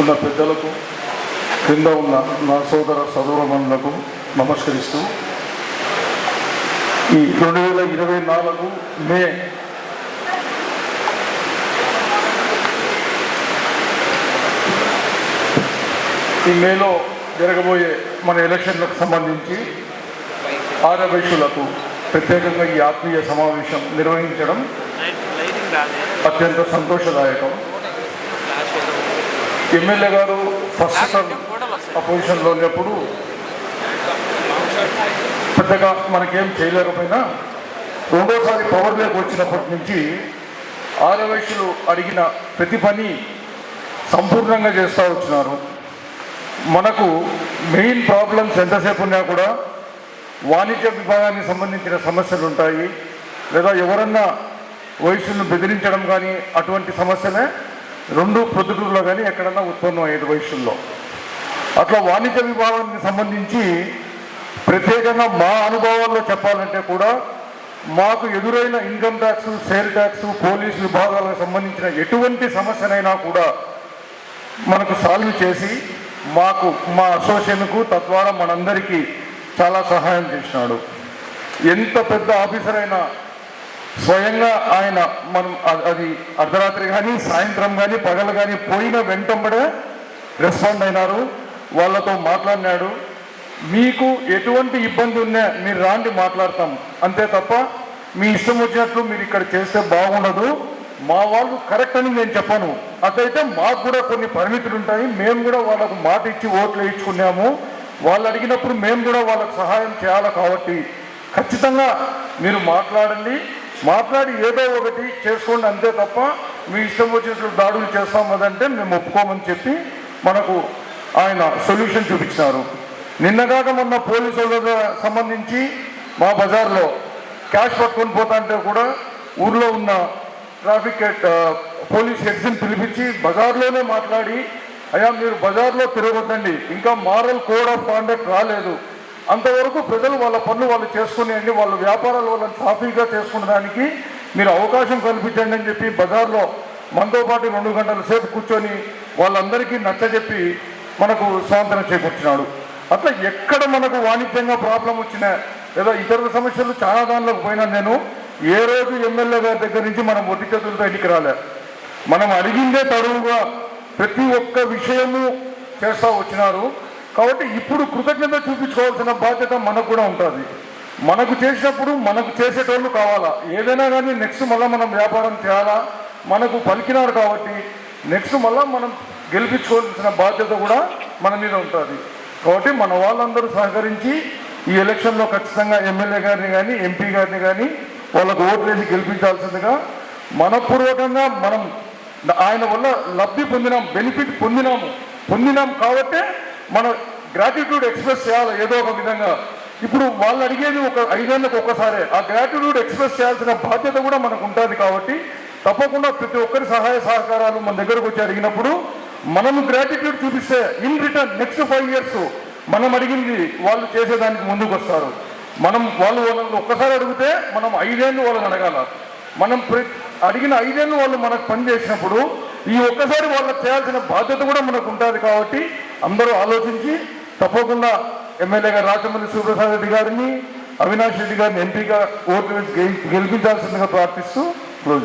ఉన్న పెద్దలకు క్రింద ఉన్న నా సోదర సదూరమణులకు నమస్కరిస్తూ ఈ రెండు వేల ఇరవై నాలుగు మే ఈ మేలో జరగబోయే మన ఎలక్షన్లకు సంబంధించి ఆరవైశ్యులకు ప్రత్యేకంగా ఈ ఆత్మీయ సమావేశం నిర్వహించడం అత్యంత సంతోషదాయకం. ఎమ్మెల్యే గారు ఫస్ట్ అపోజిషన్లో ఉన్నప్పుడు పెద్దగా మనకేం చేయలేకపోయినా రెండోసారి పవర్లోకి వచ్చినప్పటి నుంచి ఆరవయసులు అడిగిన ప్రతి పని సంపూర్ణంగా చేస్తూ వచ్చినారు. మనకు మెయిన్ ప్రాబ్లమ్స్ ఎంతసేపు ఉన్నా కూడా వాణిజ్య విభాగానికి సంబంధించిన సమస్యలు ఉంటాయి. లేదా ఎవరన్నా వయసును బెదిరించడం కానీ అటువంటి సమస్యలే రెండు ప్రొద్దుటూరులో కానీ ఎక్కడన్నా ఉత్పన్నం అయ్యేది వయసుల్లో అట్లా వాణిజ్య విభాగానికి సంబంధించి ప్రత్యేకంగా మా అనుభవాల్లో చెప్పాలంటే కూడా మాకు ఎదురైన income tax sale tax police విభాగాలకు సంబంధించిన ఎటువంటి సమస్యనైనా కూడా మనకు సాల్వ్ చేసి మాకు మా అసోసియేషన్కు తద్వారా మనందరికీ చాలా సహాయం చేసినాడు. ఎంత పెద్ద ఆఫీసర్ అయినా స్వయంగా ఆయన మనం అది అర్ధరాత్రి కానీ సాయంత్రం కానీ పగలు కానీ పోయిన వెంటంబడే రెస్పాండ్ అయినారు. వాళ్ళతో మాట్లాడినాడు. మీకు ఎటువంటి ఇబ్బంది ఉన్నా మీరు రాండి మాట్లాడతాం. అంతే తప్ప మీ ఇష్టం వచ్చినట్లు మీరు ఇక్కడ చేస్తే బాగుండదు. మా వాళ్ళు కరెక్ట్ అని నేను చెప్పాను. అదైతే మాకు కూడా కొన్ని పరిమితులు ఉంటాయి. మేము కూడా వాళ్ళకు మాట ఇచ్చి ఓట్లు వేయించుకున్నాము. వాళ్ళు అడిగినప్పుడు మేము కూడా వాళ్ళకు సహాయం చేయాలి కాబట్టి ఖచ్చితంగా మీరు మాట్లాడండి. మాట్లాడి ఏదో ఒకటి చేసుకోండి అంతే తప్ప మీ ఇష్టం వచ్చినట్లు దాడులు చేస్తాం అదంటే మేము ఒప్పుకోమని చెప్పి మనకు ఆయన సొల్యూషన్ చూపించినారు. నిన్నగాక మొన్న పోలీసు సంబంధించి మా బజార్లో క్యాష్ పట్టుకొని పోతా అంటే కూడా ఊర్లో ఉన్న ట్రాఫిక్ పోలీస్ హెడ్స్ని పిలిపించి బజార్లోనే మాట్లాడి అయ్యా మీరు బజార్లో తిరగొద్దండి. ఇంకా మారల్ కోడ్ ఆఫ్ కాండక్ట్ రాలేదు. అంతవరకు ప్రజలు వాళ్ళ పనులు వాళ్ళు చేసుకునేయండి వాళ్ళ వ్యాపారాలు వాళ్ళని సాఫీగా చేసుకునే దానికి మీరు అవకాశం కల్పించండి అని చెప్పి బజార్లో మనతో పాటు రెండు గంటల సేపు కూర్చొని వాళ్ళందరికీ నచ్చజెప్పి మనకు సాంతన చేకూర్చున్నాడు అట్లా ఎక్కడ మనకు వాణిజ్యంగా ప్రాబ్లం వచ్చినా లేదా ఇతర సమస్యలు చాలా దానిలోకి పోయినా నేను ఏ రోజు ఎమ్మెల్యే గారి దగ్గర నుంచి మనం ఒట్టి చేతులతో ఇంటికి రాలే. మనం అడిగిందే తడువుగా ప్రతి ఒక్క విషయము చేస్తూ వచ్చినారు. కాబట్టి ఇప్పుడు కృతజ్ఞత చూపించుకోవాల్సిన బాధ్యత మనకు కూడా ఉంటుంది. మనకు చేసినప్పుడు మనకు చేసేటోళ్ళు కావాలా? ఏదైనా కానీ నెక్స్ట్ మళ్ళీ మనం వ్యాపారం చేయాలా? మనకు పలికినారు కాబట్టి నెక్స్ట్ మళ్ళీ మనం గెలిపించుకోవాల్సిన బాధ్యత కూడా మన మీద ఉంటుంది. కాబట్టి మన వాళ్ళందరూ సహకరించి ఈ ఎలక్షన్లో ఖచ్చితంగా ఎమ్మెల్యే గారిని కానీ ఎంపీ గారిని కానీ వాళ్ళకు ఓట్లు వేసి గెలిపించాల్సిందిగా మనపూర్వకంగా మనం ఆయన వల్ల లబ్ధి పొందినాం బెనిఫిట్ పొందినాము. పొందినాం కాబట్టే మనం గ్రాటిట్యూడ్ ఎక్స్ప్రెస్ చేయాలి ఏదో ఒక విధంగా. ఇప్పుడు వాళ్ళు అడిగేది ఒక ఐదేళ్ళకి ఒక్కసారే. ఆ గ్రాటిట్యూడ్ ఎక్స్ప్రెస్ చేయాల్సిన బాధ్యత కూడా మనకు ఉంటుంది కాబట్టి తప్పకుండా ప్రతి ఒక్కరి సహాయ సహకారాలు మన దగ్గరకు వచ్చి అడిగినప్పుడు మనం గ్రాటిట్యూడ్ చూపిస్తే in return next five years మనం అడిగింది వాళ్ళు చేసేదానికి ముందుకు వస్తారు. మనం వాళ్ళు వాళ్ళని ఒక్కసారి అడిగితే మనం ఐదేళ్ళు వాళ్ళని అడగాల. మనం ప్ర- అడిగిన ఐదేళ్ళు వాళ్ళు మనకు పని చేసినప్పుడు ఈ ఒక్కసారి వాళ్ళకి చేయాల్సిన బాధ్యత కూడా మనకు ఉంటుంది కాబట్టి అందరూ ఆలోచించి తప్పకుండా ఎమ్మెల్యే గారు రాజమండ్రి సుప్రసాద్ రెడ్డి గారిని అవినాష్ రెడ్డి గారిని ఎంపీగా ఓట్లు వేసి గెలి- గెలిపించాల్సిందిగా ప్రార్థిస్తూ క్లోజ్